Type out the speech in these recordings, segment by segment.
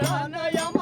ಪ್ರಾಣಯಮ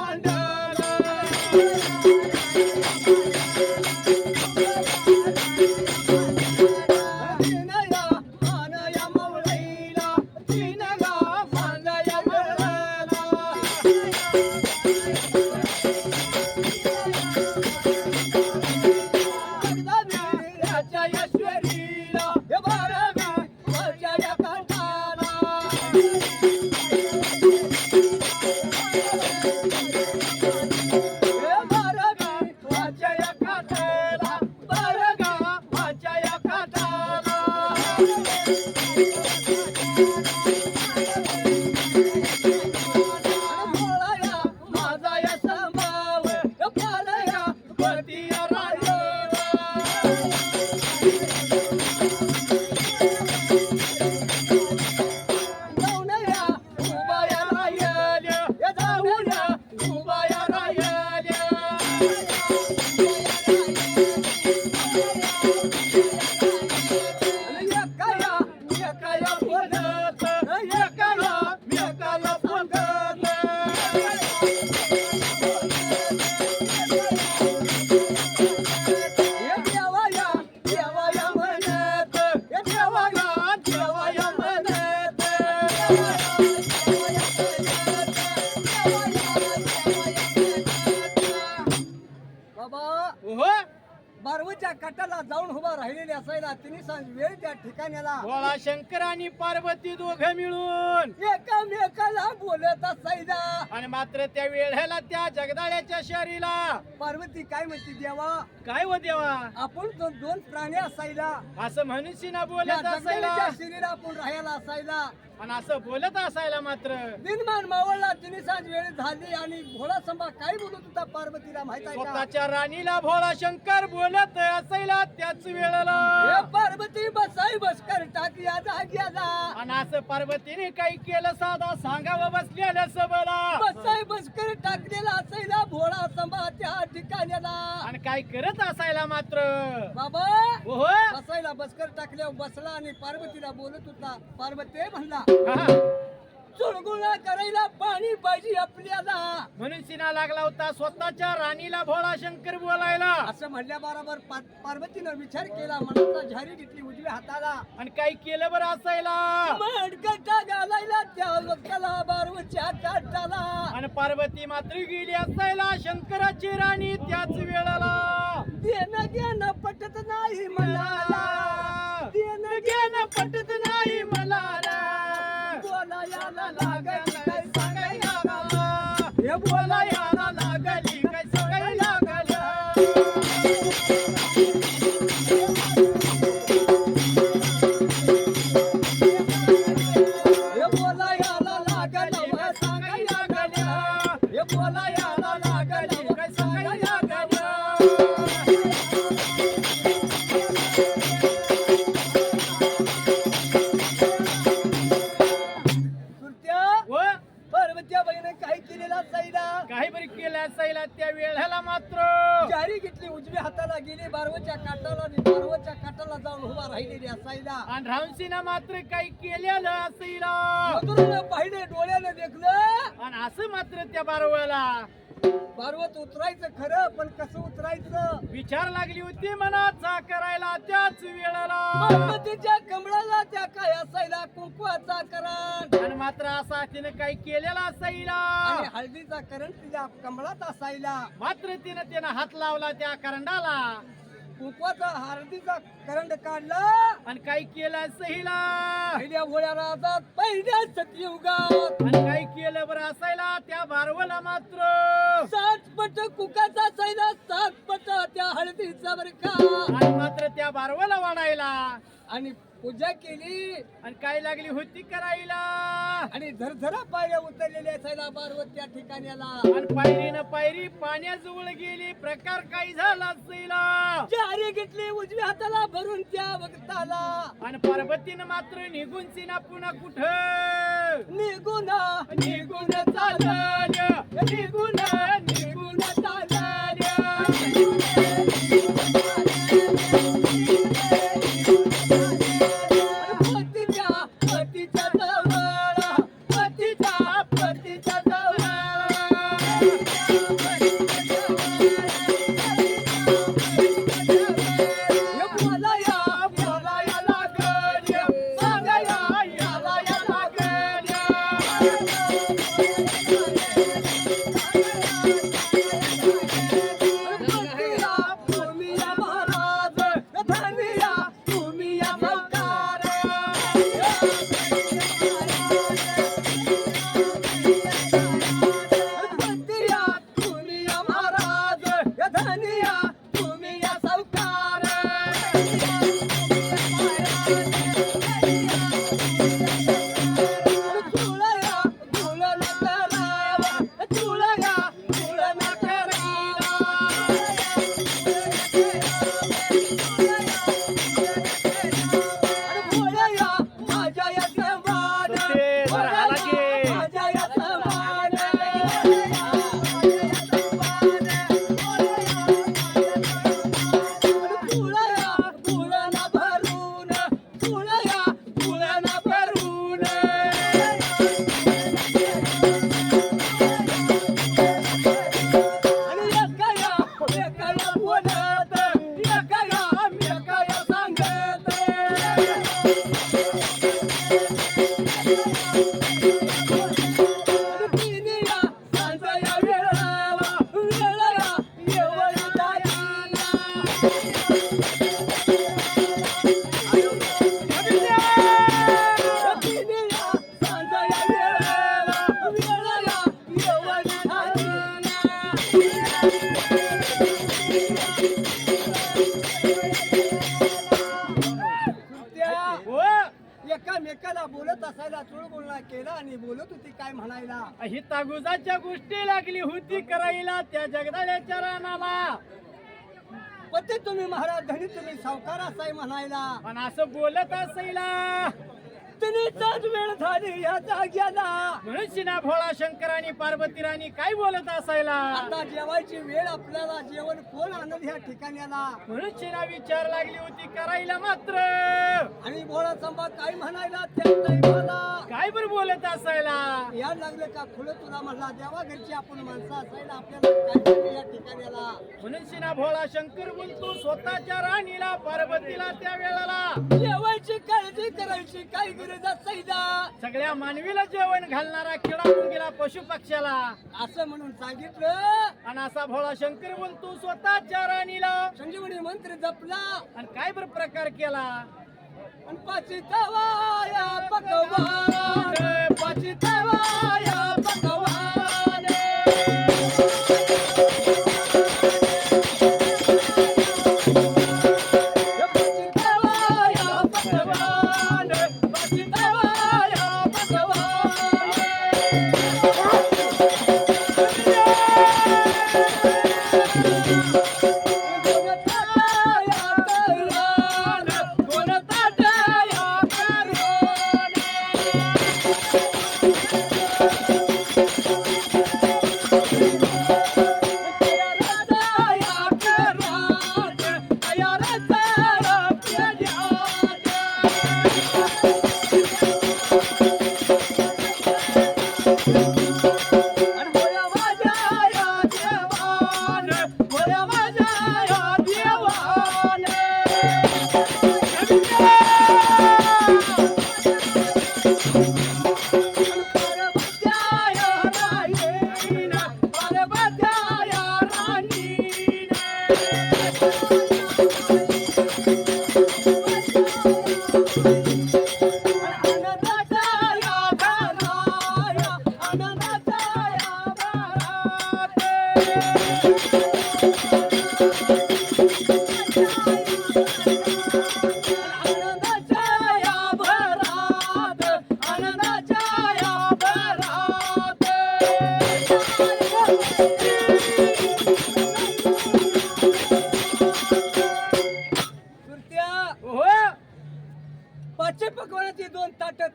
बारवच्या कटाला जाऊन उभा राहिलेले असायला तिने सांग वेळ त्या ठिकाण्याला. शंकर आणि पार्वती दोघं मिळून. एकामेकाला बोलत असायला. आणि मात्र त्या वेळेला त्या जगदाळ्याच्या शरीला. पार्वती काय म्हणते देवा काय हो देवा? आपण तो दोन प्राणी असायला. असं मनुष्यना त्या बोलत असायला. शरीर आपण राहायला असायला. आणि असं बोलत असायला मात्र. दिनमान मावळला तिने सांज वेळ झाली आणि भोळा संभा काय बोलत होता पार्वतीला माहीत आहे का? स्वतःच्या राणीला भोळा शंकर बोलत असायला त्याच वेळेला. हे पार्वती बसाई बसकर टाक जाग्याला. आणि असं पार्वतीने काही केलं साधा सांगावं बसलेल्या सबला. बसाई बसकर टाकलेला असायला भोळा संभा त्या ठिकाण्याला. आणि काय करत असायला मात्र. बाबा हो बसायला बसकर टाकल्यावर बसला आणि पार्वतीला बोलत होता. पार्वती म्हणला चुळगुळा करायला पाणी पाहिजे आपल्याला. म्हणून सिना लागला होता स्वतःच्या राणीला भोळा शंकर बोलायला. असं म्हणल्या बरोबर पार्वतीनं विचार केला मनाचा झारी घेतली उजव्या हाताला. आणि काय केलं बरं असायला? मडकटा घालायला त्या लोकाला बारवच्या काटाला आणि पार्वती मात्र गेली असायला शंकराची राणी त्याच वेळेला. देणं घेणं पटत नाही मला for life. हाताला गेली बारवच्या काटाला आणि बारवच्या काटाला जाऊन उभा राहिलेली असायला आणि रामसिंह मात्र काही केलेलं असायला मधुरानं पाहिले डोळ्यानं देखलं. आणि असं मात्र त्या बारवळला पर्वत उतरायचं खरं पण कसं उतरायचं? विचार लागली होती मनाचा करायला त्याच वेळेला. पार्वतीच्या कमळाला त्या काय असायला? कुंकवाचा करण आणि मात्र असा तिने काही केलेला असायला. आणि हळदीचा करण तिच्या कमळात असायला. मात्र तिने तिने हात लावला त्या करंडाला. कुंकवाचा हळदीचा करंड काढला. आणि काही केलं सहीला? पहिल्या भोळ्या राजात पहिल्या सतयुगात आणि काही केलं बरं असायला? त्या बारवला मात्र. सात पट कुकाचा असायला सात पट त्या हळदीचा बर का. आणि मात्र त्या बारवला वाढायला. आणि पूजा केली. आणि काय लागली होती करायला? आणि झरझरा पायऱ्या उतरलेल्या असायला पार्वत त्या ठिकाण्याला. आणि पायरीनं पायरी पाण्याजवळ गेली. प्रकार काही झाला असेला चारी घेतली उजव्या हाताला भरून त्या भक्ताला आणि पार्वतीनं मात्र निघून सिना पुन्हा कुठं? निघून निघून निघून निघून लागली होती करायला त्या जगदाळ्याच्या रानाला. पण ते तुम्ही महाराज धनी तुम्ही सावकार असाय म्हणायला. पण असं बोलत असायला. तिनेचाच वेळ झाली या जाग्याला. म्हणून शिना भोळा शंकर आणि पार्वती राणी काय बोलत असायला? आता जेवायची वेळ आपल्याला जेवण कोण आणल ह्या ठिकाण्याला? म्हणून शिना विचार लागली होती करायला मात्र. आणि भोळा संभा काय म्हणायला त्या टाईमाला काय बर बोलत असायला? या लागले का खुलं तुला म्हणला देवा घरची आपण माणसं असायला आपल्याला काय करायचं या ठिकाण्याला? म्हणून शिना भोळा शंकर बोलतो स्वतःच्या राणीला पार्वतीला त्या वेळेला. जेवायची काळजी करायची काय गरज असायला सगळ्या मानवीला जेवण घालणारा किडा मुंगीला पशु पक्ष्याला असं म्हणून सांगितलं. आणि असा भोळा शंकर बोलतो स्वतःच्या राणीला. संजीवनी मंत्र जपला. आणि काय बर प्रकार केला? आणि पाची तवाया पकवान पाची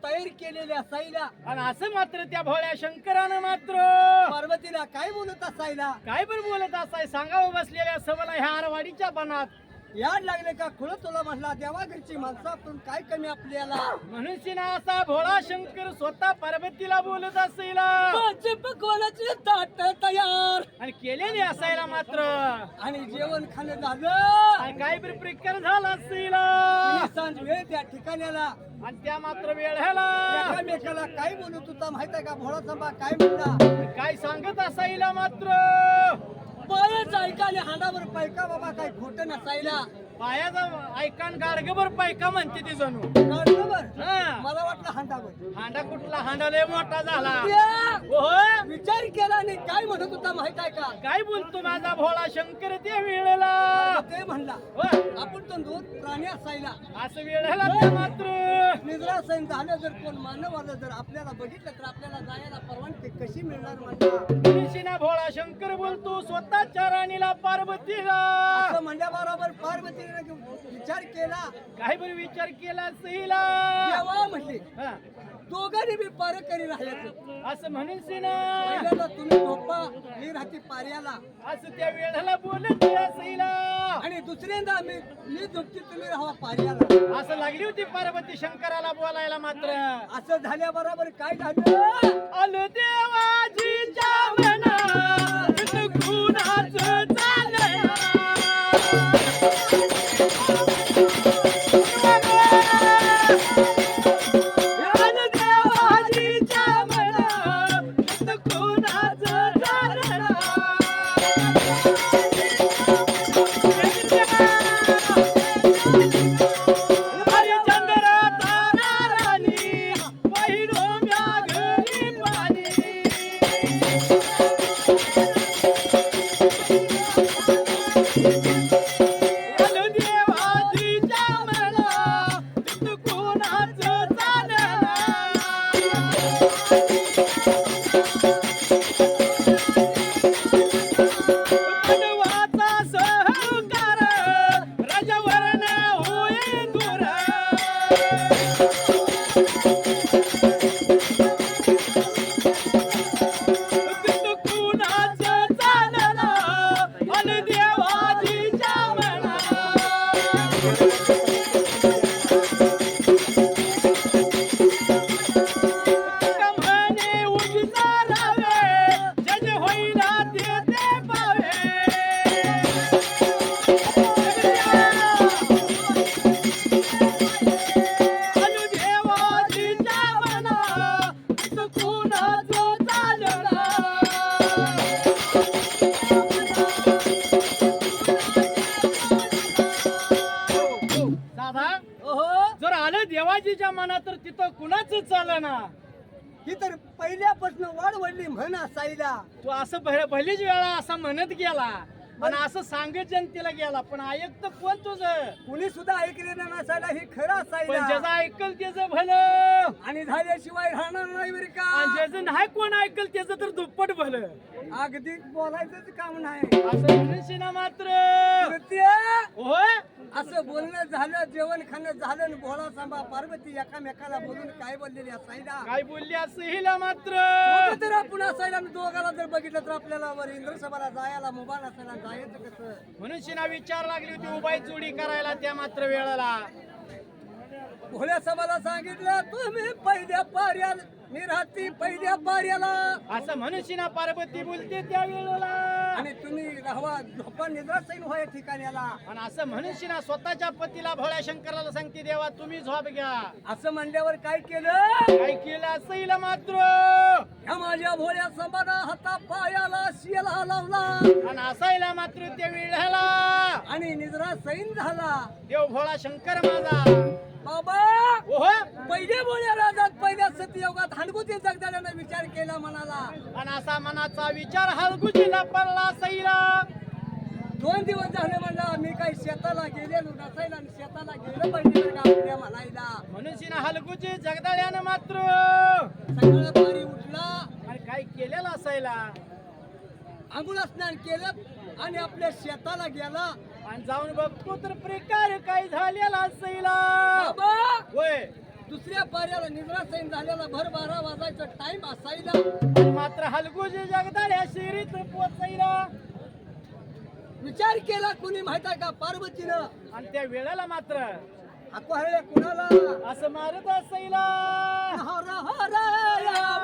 तयार केलेली असायला आणि असं मात्र त्या भोळ्या शंकरानं मात्र पार्वतीला काय बोलत असायला? काय पण बोलत असाय सांगावं बसलेल्या सबला ह्या आरवाडीच्या बनात. याड लागले का? खुळ तुला म्हटला देवा घरची माणसं आपण काय कमी आपल्याला? म्हणून शिना असा भोळा शंकर स्वतः पार्वतीला बोलत असेल. पाचशे पकवानाचे ताट तयार. आणि केलेली असायला मात्र. आणि जेवण खाणं झालं. आणि काय बरी प्रकार झाला असेल. सांज वेळ त्या ठिकाण्याला. आणि त्या मात्र वेळेला एकामेकाला काय बोलत होता माहीत आहे का? भोळा संभा काय म्हणला काय सांगत असायला मात्र? बरेच ऐकाले हांडावर पैका बाबा काय खोट नसायला पायाचा ऐकान गाडगभर पायका म्हणते ती जणू. मला वाटलं हांडावर हांडा कुठला? हांडा लय मोठा झाला. त्या ओहो विचार केला आणि काय म्हणत होता माहीत आहे का? काय बोलतो माझा भोळा शंकर त्या वेळेला? ते म्हणला. हो, आपण तर दोन प्राणी असायला. असं वेळेला मात्र. निद्रासन झालं जर कोण मानव आलं जर आपल्याला बघितलं तर आपल्याला जायला परवानगी कशी मिळणार निशिना भोळा शंकर बोलतो स्वतःच्या राणीला पार्वतीला. असं म्हणल्याबरोबर पार्वतीने विचार केला. काय बरं विचार केला? सहीला हा, दोघांनी मी पार करी असं म्हणून सिना तुम्ही झोपा मी राहते पार्याला. असं त्या वेळेला बोलत आणि दुसऱ्यांदा मी मी झोपते तुम्ही राहा पार्याला. असं लागली होती पार्वती शंकराला बोलायला मात्र. असं झाल्याबरोबर काय झालं? आलं देवाजीच्या म्हणा तर तिथं कुणाच चालना? ही तर पहिल्यापासून वाढवडली म्हण असायला तू असं भले- भलीच वेळा असं म्हणत गेला. आणि असं सांगत जनतेला गेला पण ऐकत कोण तुझं? कुणी सुद्धा ऐकलेलं नसायला हे खरं पण असायला ज्याचं ऐकल त्याचं भलं. आणि झाल्याशिवाय राहणार नाही बरं आणि का ज्याचं नाही कोण ऐकल त्याचं तर दुप्पट भलं. अगदी बोलायचंच काम नाही. असं म्हणशील ना मात्र. होय? असं बोलणं झालं जेवण खाणं झालं आणि भोळा सांबा पार्वती एकामेकाला बोलून काय बोललेली असायला? काय बोलली असं हिला मात्र. दोघं तर आपण असायला आणि दोघाला जर बघितलं तर आपल्याला वर इंद्रसभाला जायला जायचं कसं म्हणून शिना विचार लागली होती उबाई चोरी करायला त्या मात्र वेळेला. भोल्या समाला सांगितलं तुम्ही पहिल्या पार्या मी राहती पहिल्या पार्याला असं म्हणून शिना पार्वती बोलते त्या वेळेला. आणि तुम्ही राहावा झोपा निद्रा सैन व्हाय ठिकाण्याला. आणि असं म्हणून शिना स्वतःच्या पतीला भोळ्या शंकराला सांगते देवा तुम्ही झोप घ्या. असं म्हणल्यावर काय केलं? काय केलं असं हिला मात्र? ह्या माझ्या भोळ्या समाना हाता पायाला शिला लावला. आणि असायला मात्र त्या वेळेला. आणि निद्रा सैन झाला. देव भोळा शंकर माझा. बाबा! पहिले भोळ्या राजात पहिल्या सतयुगात हानगुती जगदाल्यानं विचार केला म्हणाला आणि असा मनाचा विचार हलगुजीला पडला सैला दोन दिवस झाले म्हणला मी काही शेताला गेलेलो नसायला आणि शेताला गेलं पाहिजे आपल्या म्हणायला. म्हणून शिना हलगुजी जगदाळ्यानं मात्र. सकाळ पारी उठला. आणि काय केलेलं असायला. आंघोळ स्नान केलं आणि आपल्या शेताला गेला. आणि जाऊन बघतो तर प्रकार काय झालेला असायला बाबा! होय. दुसऱ्या पाऱ्याला निद्रा सैन झालेला भर बारा वाजायचा टाइम असायला. मात्र हलगुजी जगदाळ्या शिरीत पोचायला विचार केला कुणी माहीत का पार्वतीनं? आणि त्या वेळेला मात्र अकोहळ्या कुणाला? असं मारत असायला. हर हर या